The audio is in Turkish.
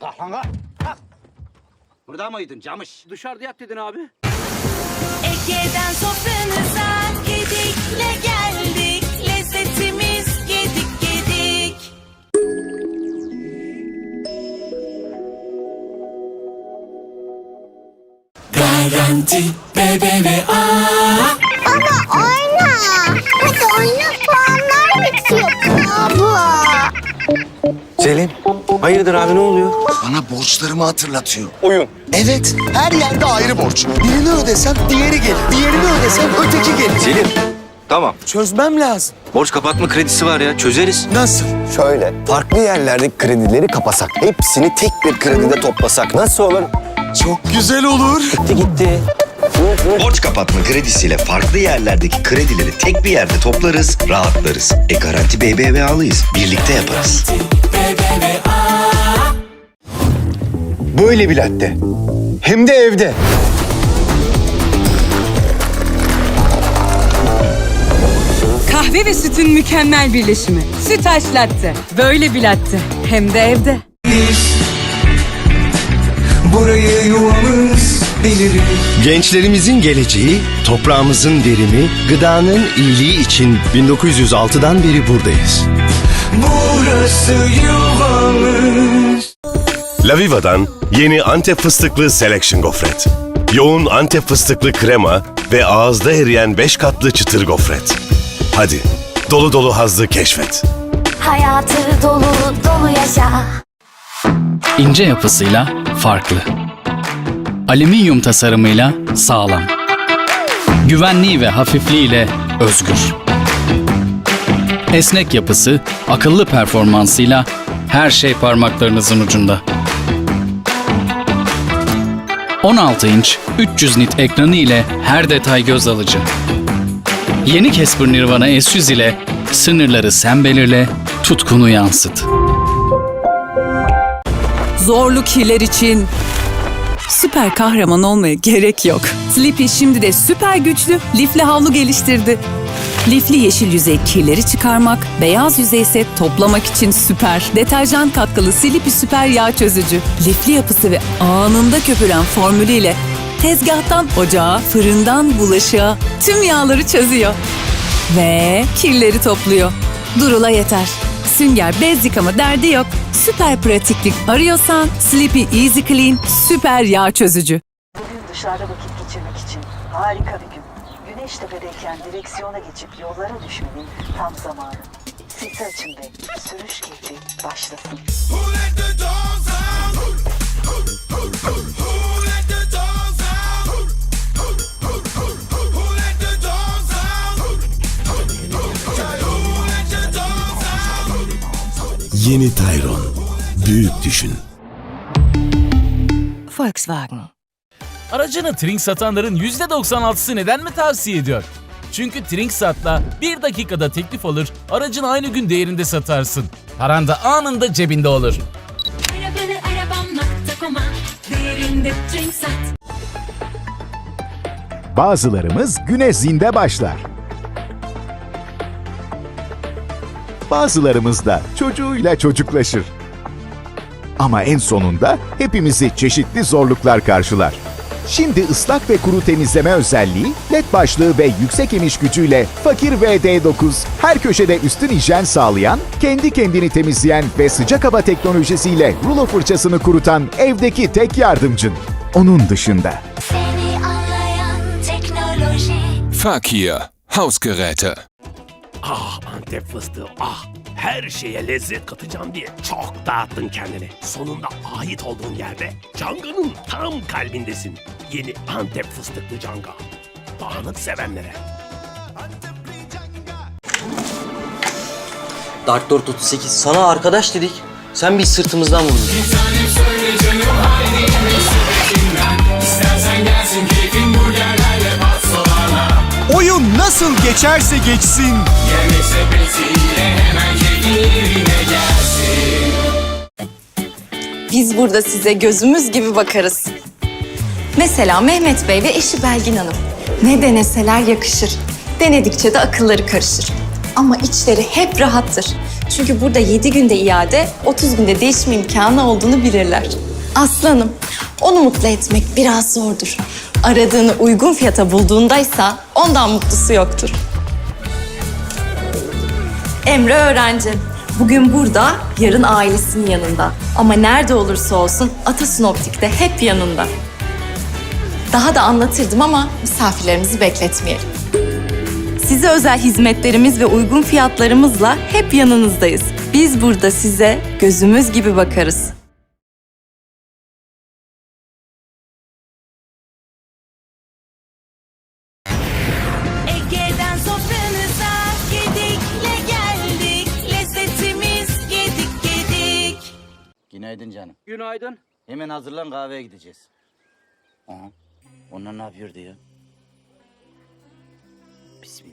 Kalk lan kalk. Kalk. Burada mıydın camış? Dışarıda yat dedin abi. Ege'den sofranıza kedikle geldik. Lezzetimiz gedik gedik. Baba oyna. Hadi oyna puanlar bitiyor baba. Selim, hayırdır abi ne oluyor? Bana borçlarımı hatırlatıyor. Oyun. Evet, her yerde ayrı borç. Birini ödesem diğeri gelir. Diğerini ödesem öteki gelir. Selim, tamam. Çözmem lazım. Borç kapatma kredisi var ya, çözeriz. Nasıl? Şöyle, farklı yerlerdeki kredileri kapasak, hepsini tek bir kredide toplasak nasıl olur? Çok güzel olur. Gitti gitti. Borç kapatma kredisiyle farklı yerlerdeki kredileri tek bir yerde toplarız, rahatlarız. E Garanti BBVA'lıyız. Birlikte yaparız. Böyle bir latte. Hem de evde. Kahve ve sütün mükemmel birleşimi. Sütaş latte. Böyle bir latte. Hem de evde. Gençlerimizin geleceği, toprağımızın verimi, gıdanın iyiliği için 1906'dan beri buradayız. Laviva'dan yeni Antep fıstıklı Selection Gofret. Yoğun Antep fıstıklı krema ve ağızda eriyen 5 katlı çıtır gofret. Hadi dolu dolu hazzı keşfet. Hayatı dolu dolu yaşa. İnce yapısıyla farklı. Alüminyum tasarımıyla sağlam. Güvenliği ve hafifliğiyle özgür. Esnek yapısı, akıllı performansıyla her şey parmaklarınızın ucunda. 16 inç 300 nit ekranı ile her detay göz alıcı. Yeni Casper Nirvana S100 ile sınırları sen belirle, tutkunu yansıt. Zorlu kirler için süper kahraman olmaya gerek yok. Sleepy şimdi de süper güçlü lifli havlu geliştirdi. Lifli yeşil yüzey kirleri çıkarmak, beyaz yüzey ise toplamak için süper. Deterjan katkılı Sleepy süper yağ çözücü. Lifli yapısı ve anında köpüren formülüyle tezgahtan ocağa, fırından bulaşığa tüm yağları çözüyor. Ve kirleri topluyor. Durula yeter. Sünger bez yıkama derdi yok. Süper pratiklik arıyorsan Sleepy Easy Clean süper yağ çözücü. Bugün dışarıda vakit geçirmek için harika bir gün. Güneş tepedeyken direksiyona geçip yollara düşmenin tam zamanı. Sis açın ve sürüş keyfi başlasın. Yeni Tayron. Büyük düşün. Volkswagen. Aracını Trink satanların %96'sı neden mi tavsiye ediyor? Çünkü Trinksat'la bir dakikada teklif alır, aracını aynı gün değerinde satarsın. Paran da anında cebinde olur. Arabanı arabam.com'a değerinde drink sat. Bazılarımız güne zinde başlar. Bazılarımız da çocuğuyla çocuklaşır. Ama en sonunda hepimizi çeşitli zorluklar karşılar. Şimdi ıslak ve kuru temizleme özelliği, led başlığı ve yüksek iniş gücüyle Fakir VD9 her köşede üstün hijyen sağlayan, kendi kendini temizleyen ve sıcak hava teknolojisiyle rulo fırçasını kurutan evdeki tek yardımcın. Onun dışında. Fakir Hausgeräte. Ah Antep fıstığı ah. Her şeye lezzet katacağım diye çok dağıttın kendini. Sonunda ait olduğun yerde Canga'nın tam kalbindesin. Yeni Antep fıstıklı Canga. Dağınık sevenlere. Dark Lord 38, sana arkadaş dedik. Sen bir sırtımızdan vurdun. Oyun nasıl geçerse geçsin. Biz burada size gözümüz gibi bakarız. Mesela Mehmet Bey ve eşi Belgin Hanım. Ne deneseler yakışır. Denedikçe de akılları karışır. Ama içleri hep rahattır. Çünkü burada 7 günde iade, 30 günde değişim imkanı olduğunu bilirler. Aslanım, onu mutlu etmek biraz zordur. Aradığını uygun fiyata bulduğundaysa ondan mutlusu yoktur. Emre öğrenci. Bugün burada, yarın ailesinin yanında. Ama nerede olursa olsun Atasun Optik'te hep yanında. Daha da anlatırdım ama misafirlerimizi bekletmeyelim. Size özel hizmetlerimiz ve uygun fiyatlarımızla hep yanınızdayız. Biz burada size gözümüz gibi bakarız. Ege'den sofranıza gedikle geldik. Lezzetimiz gedik gedik. Günaydın canım. Günaydın. Hemen hazırlan kahveye gideceğiz. Aha. Onlar ne yapıyordu ya? Bismillah.